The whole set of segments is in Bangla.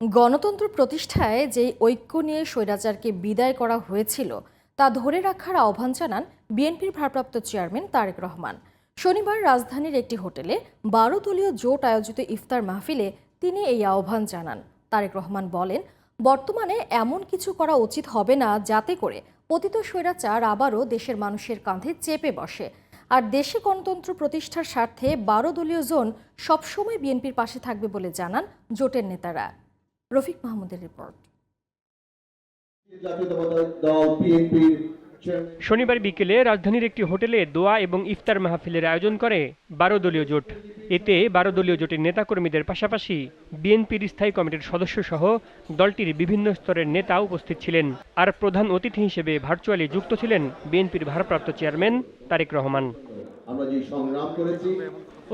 গণতন্ত্র প্রতিষ্ঠায় যে ঐক্য নিয়ে স্বৈরাচারকে বিদায় করা হয়েছিল, তা ধরে রাখার আহ্বান জানান বিএনপির ভারপ্রাপ্ত চেয়ারম্যান তারেক রহমান। শনিবার রাজধানীর একটি হোটেলে বারো দলীয় জোট আয়োজিত ইফতার মাহফিলে তিনি এই আহ্বান জানান। তারেক রহমান বলেন, বর্তমানে এমন কিছু করা উচিত হবে না যাতে করে পতিত স্বৈরাচার আবারও দেশের মানুষের কাঁধে চেপে বসে। আর দেশে গণতন্ত্র প্রতিষ্ঠার স্বার্থে বারো দলীয় জোন সবসময় বিএনপির পাশে থাকবে বলে জানান জোটের নেতারা। রফিক মাহমুদের রিপোর্ট। শনিবার বিকেলে রাজধানীর একটি হোটেলে দোয়া এবং ইফতার মাহফিলের আয়োজন করে বারো দলীয় জোট। এতে বারো দলীয় জোটের নেতাকর্মীদের পাশাপাশি বিএনপির স্থায়ী কমিটির সদস্য সহ দলটির বিভিন্ন স্তরের নেতা উপস্থিত ছিলেন। আর প্রধান অতিথি হিসেবে ভার্চুয়ালি যুক্ত ছিলেন বিএনপির ভারপ্রাপ্ত চেয়ারম্যান তারেক রহমান। আমরা যে সংগ্রাম করেছি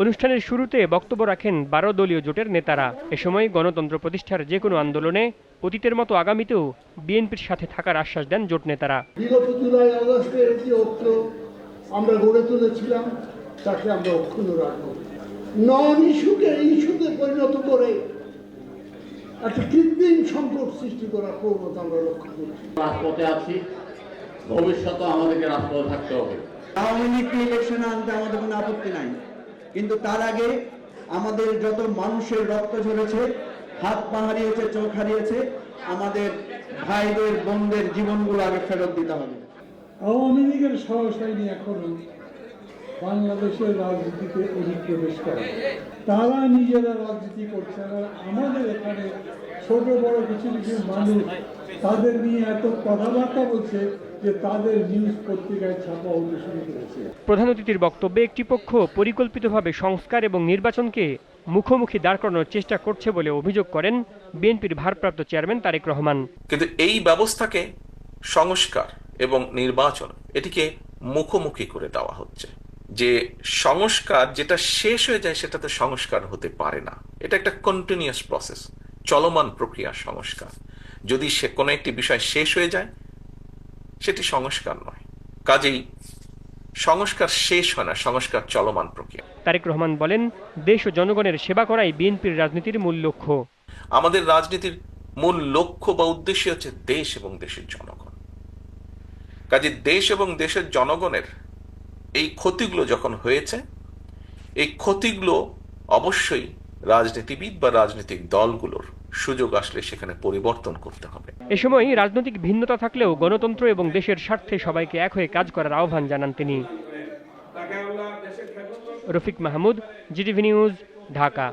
অনুষ্ঠানের শুরুতে বক্তব্য রাখেন বারো দলীয় জোটের নেতারা। এ সময় গণতন্ত্র প্রতিষ্ঠার যে কোনো আন্দোলনে অতীতের মতো আগামীতেও বিএনপির সাথে থাকার আশ্বাস দেন জোট নেতারা। বিগত জুলাই আগস্টের যে ঐক্য আমরা গড়ে তুলেছিলাম তাকে আমরা অক্ষুণ্ণ রাখব। নন ইস্যুকে ইস্যুতে পরিণত করে একটা কৃত্রিম সংকট সৃষ্টি করার প্রবণতা আমরা লক্ষ্য করছি। রাজপথে আছি। ভবিষ্যতে আমাদেরকে রাজপথে থাকতে হবে। আওয়ামী লীগকে ইলেকশনে আনতে আমাদের কোনো আপত্তি নাই। কিন্তু তার আগে আমাদের যত মানুষের রক্ত ঝরেছে, হাত পা হারিয়েছে, চোখ হারিয়েছে, আমাদের ভাইদের, বোনদের জীবনগুলো আগে ফেরত দিতে হবে। আওয়ামী লীগের সহসাইনি এখন বাংলাদেশের রাজনীতিতে অনুপ্রবেশ করে। তারা নিজেরা রাজনীতি করছে আর আমাদের এখানে ছোট, বড় কিছু কিছু মানুষ তাদের নিয়ে এত কথাবার্তা বলছে। যে তাদের নিউজ পত্রিকায় ছাপা হতে শুরু করেছে। প্রধান অতিথির বক্তব্যে একটি পক্ষ পরিকল্পিতভাবে সংস্কার এবং নির্বাচনকে মুখোমুখি দাঁড় করানোর চেষ্টা করছে বলে অভিযোগ করেন বিএনপির ভারপ্রাপ্ত চেয়ারম্যান তারেক রহমান। কিন্তু এই ব্যবস্থাকে সংস্কার এবং নির্বাচন এটিকে মুখোমুখি করে দেওয়া হচ্ছে। যে সংস্কার যেটা শেষ হয়ে যায় সেটা তো সংস্কার হতে পারে না। এটা একটা কন্টিনিউয়াস প্রসেস চলমান প্রক্রিয়া সংস্কার। যদি সে কোনো একটি বিষয় শেষ হয়ে যায় সেটি সংস্কার নয়। কাজেই সংস্কার শেষ হয় না সংস্কার চলমান প্রক্রিয়া। তারেক রহমান বলেন দেশ ও জনগণের সেবা করাই বিএনপির রাজনীতির মূল লক্ষ্য। আমাদের রাজনীতির মূল লক্ষ্য বা উদ্দেশ্য হচ্ছে দেশ এবং দেশের জনগণ। কাজে দেশ এবং দেশের জনগণের এই ক্ষতিগুলো যখন হয়েছে এই ক্ষতিগুলো অবশ্যই রাজনীতিবিদ বা রাজনৈতিক দলগুলোর সুযোগ আসলে সেখানে পরিবর্তন করতে হবে। এ সময় রাজনৈতিক ভিন্নতা থাকলেও গণতন্ত্র এবং দেশের স্বার্থে সবাইকে এক হয়ে কাজ করার আহ্বান জানান তিনি। Rafiq Mahmud, GTV news, Dhaka.